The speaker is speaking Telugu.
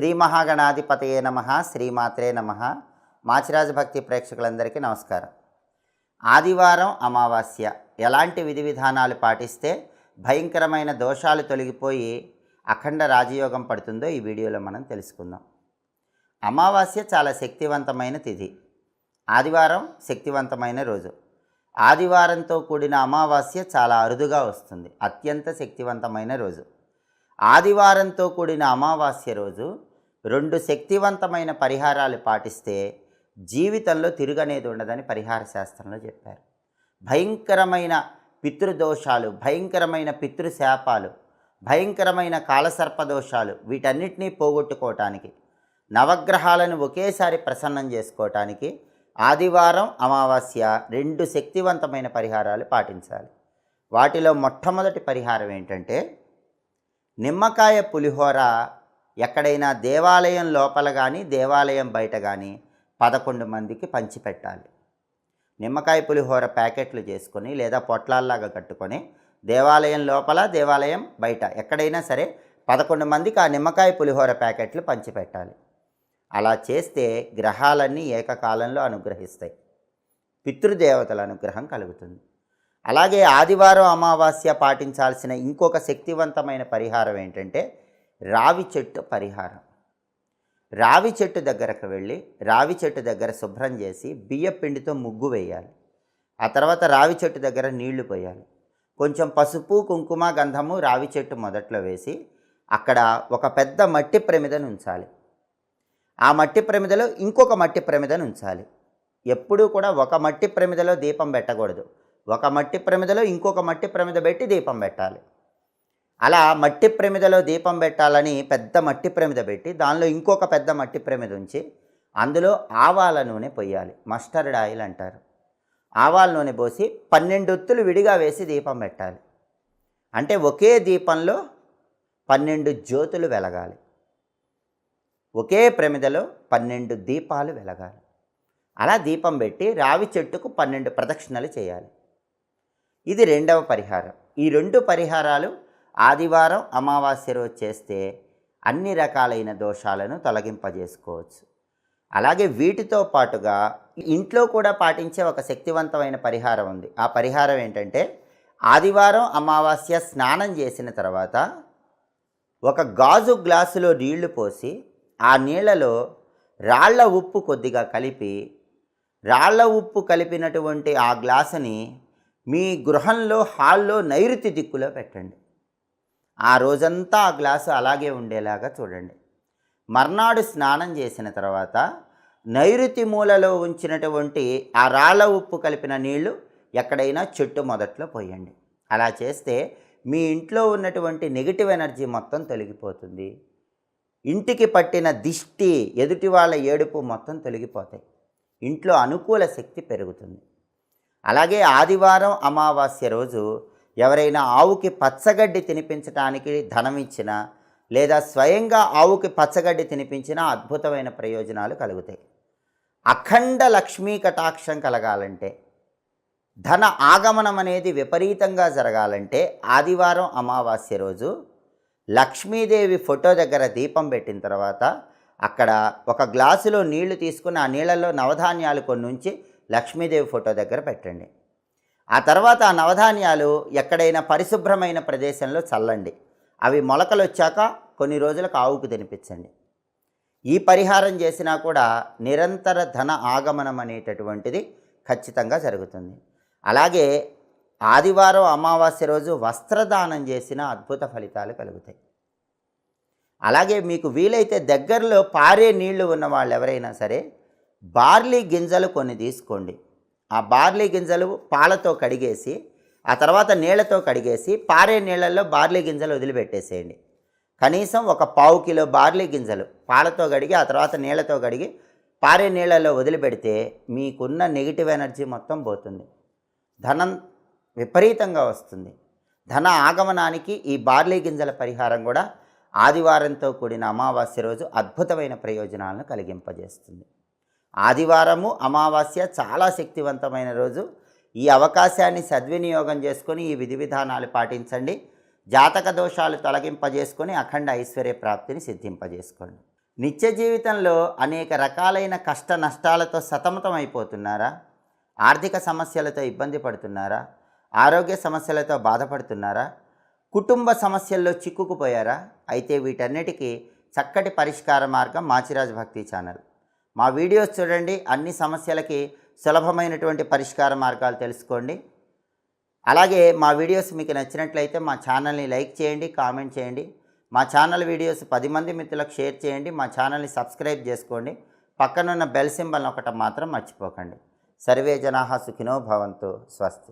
శ్రీ మహాగణాధిపతయే నమ శ్రీమాత్రే నమ. మాచిరాజ భక్తి ప్రేక్షకులందరికీ నమస్కారం. ఆదివారం అమావాస్య. ఎలాంటి విధి విధానాలు పాటిస్తే భయంకరమైన దోషాలు తొలగిపోయి అఖండ రాజయోగం పడుతుందో ఈ వీడియోలో మనం తెలుసుకుందాం. అమావాస్య చాలా శక్తివంతమైన తిథి. ఆదివారం శక్తివంతమైన రోజు. ఆదివారంతో కూడిన అమావాస్య చాలా అరుదుగా వస్తుంది. అత్యంత శక్తివంతమైన రోజు. ఆదివారంతో కూడిన అమావాస్య రోజు రెండు శక్తివంతమైన పరిహారాలు పాటిస్తే జీవితంలో తిరుగనేది ఉండదని పరిహార శాస్త్రంలో చెప్పారు. భయంకరమైన పితృదోషాలు భయంకరమైన పితృశాపాలు భయంకరమైన కాలసర్పదోషాలు వీటన్నిటినీ పోగొట్టుకోవటానికి నవగ్రహాలను ఒకేసారి ప్రసన్నం చేసుకోవటానికి ఆదివారం అమావాస్య రెండు శక్తివంతమైన పరిహారాలు పాటించాలి. వాటిలో మొట్టమొదటి పరిహారం ఏంటంటే నిమ్మకాయ పులిహోర ఎక్కడైనా దేవాలయం లోపల కానీ దేవాలయం బయట కానీ పదకొండు మందికి పంచిపెట్టాలి. నిమ్మకాయ పులిహోర ప్యాకెట్లు చేసుకొని లేదా పొట్లాల్లాగా కట్టుకొని దేవాలయం లోపల దేవాలయం బయట ఎక్కడైనా సరే పదకొండు మందికి ఆ నిమ్మకాయ పులిహోర ప్యాకెట్లు పంచిపెట్టాలి. అలా చేస్తే గ్రహాలన్నీ ఏకకాలంలో అనుగ్రహిస్తాయి. పితృదేవతల అనుగ్రహం కలుగుతుంది. అలాగే ఆదివారం అమావాస్య పాటించాల్సిన ఇంకొక శక్తివంతమైన పరిహారం ఏంటంటే రావి చెట్టు పరిహారం. రావి చెట్టు దగ్గరకు వెళ్ళి రావి చెట్టు దగ్గర శుభ్రం చేసి బియ్య పిండితో ముగ్గు వేయాలి. ఆ తర్వాత రావి చెట్టు దగ్గర నీళ్ళు పోయాలి. కొంచెం పసుపు కుంకుమ గంధము రావి చెట్టు మొదట్లో వేసి అక్కడ ఒక పెద్ద మట్టి ప్రమిదను ఉంచాలి. ఆ మట్టి ప్రమిదలో ఇంకొక మట్టి ప్రమిదను ఉంచాలి. ఎప్పుడూ కూడా ఒక మట్టి ప్రమిదలో దీపం పెట్టకూడదు. ఒక మట్టి ప్రమిదలో ఇంకొక మట్టి ప్రమిద పెట్టి దీపం పెట్టాలి. అలా మట్టి ప్రమిదలో దీపం పెట్టాలని పెద్ద మట్టి ప్రమిద పెట్టి దానిలో ఇంకొక పెద్ద మట్టి ప్రమిద ఉంచి అందులో ఆవాల నూనె పొయ్యాలి. మస్టర్డ్ ఆయిల్ అంటారు. ఆవాల నూనె పోసి పన్నెండు ఒత్తులు విడిగా వేసి దీపం పెట్టాలి. అంటే ఒకే దీపంలో పన్నెండు జ్యోతులు వెలగాలి. ఒకే ప్రమిదలో పన్నెండు దీపాలు వెలగాలి. అలా దీపం పెట్టి రావి చెట్టుకు పన్నెండు ప్రదక్షిణలు చేయాలి. ఇది రెండవ పరిహారం. ఈ రెండు పరిహారాలు ఆదివారం అమావాస్య రోజు చేస్తే అన్ని రకాలైన దోషాలను తొలగింపజేసుకోవచ్చు. అలాగే వీటితో పాటుగా ఇంట్లో కూడా పాటించే ఒక శక్తివంతమైన పరిహారం ఉంది. ఆ పరిహారం ఏంటంటే ఆదివారం అమావాస్య స్నానం చేసిన తర్వాత ఒక గాజు గ్లాసులో నీళ్ళు పోసి ఆ నీళ్ళలో రాళ్ళ ఉప్పు కొద్దిగా కలిపి రాళ్ళ ఉప్పు కలిపినటువంటి ఆ గ్లాసుని మీ గృహంలో హాల్లో నైరుతి దిక్కులో పెట్టండి. ఆ రోజంతా ఆ గ్లాసు అలాగే ఉండేలాగా చూడండి. మర్నాడు స్నానం చేసిన తర్వాత నైరుతి మూలలో ఉంచినటువంటి ఆ రాళ్ళ ఉప్పు కలిపిన నీళ్ళు ఎక్కడైనా చెట్టు మొదట్లో పోయండి. అలా చేస్తే మీ ఇంట్లో ఉన్నటువంటి నెగిటివ్ ఎనర్జీ మొత్తం తొలగిపోతుంది. ఇంటికి పట్టిన దిష్టి ఎదుటి వాళ్ళ ఏడుపు మొత్తం తొలగిపోతాయి. ఇంట్లో అనుకూల శక్తి పెరుగుతుంది. అలాగే ఆదివారం అమావాస్య రోజు ఎవరైనా ఆవుకి పచ్చగడ్డి తినిపించడానికి ధనం ఇచ్చినా లేదా స్వయంగా ఆవుకి పచ్చగడ్డి తినిపించినా అద్భుతమైన ప్రయోజనాలు కలుగుతాయి. అఖండ లక్ష్మీ కటాక్షం కలగాలంటే ధన ఆగమనం అనేది విపరీతంగా జరగాలంటే ఆదివారం అమావాస్య రోజు లక్ష్మీదేవి ఫోటో దగ్గర దీపం పెట్టిన తర్వాత అక్కడ ఒక గ్లాసులో నీళ్ళు తీసుకుని ఆ నీళ్ళల్లో నవధాన్యాలు కొన్ని ఉంచి లక్ష్మీదేవి ఫోటో దగ్గర పెట్టండి. ఆ తర్వాత ఆ నవధాన్యాలు ఎక్కడైనా పరిశుభ్రమైన ప్రదేశంలో చల్లండి. అవి మొలకలు వచ్చాక కొన్ని రోజులకు ఆవుకు తినిపించండి. ఈ పరిహారం చేసినా కూడా నిరంతర ధన ఆగమనం అనేటటువంటిది ఖచ్చితంగా జరుగుతుంది. అలాగే ఆదివారం అమావాస్య రోజు వస్త్రదానం చేసిన అద్భుత ఫలితాలు కలుగుతాయి. అలాగే మీకు వీలైతే దగ్గరలో పారే నీళ్ళు ఉన్న వాళ్ళు ఎవరైనా సరే బార్లీ గింజలు కొన్ని తీసుకోండి. ఆ బార్లీ గింజలు పాలతో కడిగేసి ఆ తర్వాత నీళ్ళతో కడిగేసి పారే నీళ్ళల్లో బార్లీ గింజలు వదిలిపెట్టేసేయండి. కనీసం ఒక పావు కిలో బార్లీ గింజలు పాలతో కడిగి ఆ తర్వాత నీళ్ళతో కడిగి పారే నీళ్ళల్లో వదిలిపెడితే మీకున్న నెగిటివ్ ఎనర్జీ మొత్తం పోతుంది. ధనం విపరీతంగా వస్తుంది. ధన ఆగమనానికి ఈ బార్లీ గింజల పరిహారం కూడా ఆదివారంతో కూడిన అమావాస్య రోజు అద్భుతమైన ప్రయోజనాలను కలిగింపజేస్తుంది. ఆదివారము అమావాస్య చాలా శక్తివంతమైన రోజు. ఈ అవకాశాన్ని సద్వినియోగం చేసుకొని ఈ విధి విధానాలు పాటించండి. జాతక దోషాలు తొలగింపజేసుకొని అఖండ ఐశ్వర్య ప్రాప్తిని సిద్ధింపజేసుకోండి. నిత్య జీవితంలో అనేక రకాలైన కష్ట నష్టాలతో సతమతం అయిపోతున్నారా ఆర్థిక సమస్యలతో ఇబ్బంది పడుతున్నారా? ఆరోగ్య సమస్యలతో బాధపడుతున్నారా? కుటుంబ సమస్యల్లో చిక్కుకుపోయారా? అయితే వీటన్నిటికీ చక్కటి పరిష్కార మార్గం మాచిరాజ్ భక్తి ఛానల్. మా వీడియోస్ చూడండి అన్ని సమస్యలకి సులభమైనటువంటి పరిష్కార మార్గాలు తెలుసుకోండి. అలాగే మా వీడియోస్ మీకు నచ్చినట్లయితే మా ఛానల్ని లైక్ చేయండి కామెంట్ చేయండి. మా ఛానల్ వీడియోస్ పది మంది మిత్రులకు షేర్ చేయండి మా ఛానల్ని సబ్స్క్రైబ్ చేసుకోండి. పక్కనున్న బెల్ సింబల్ ఒకటి మాత్రం మర్చిపోకండి. సర్వే జనాహ సుఖినో భవంతు స్వస్తి.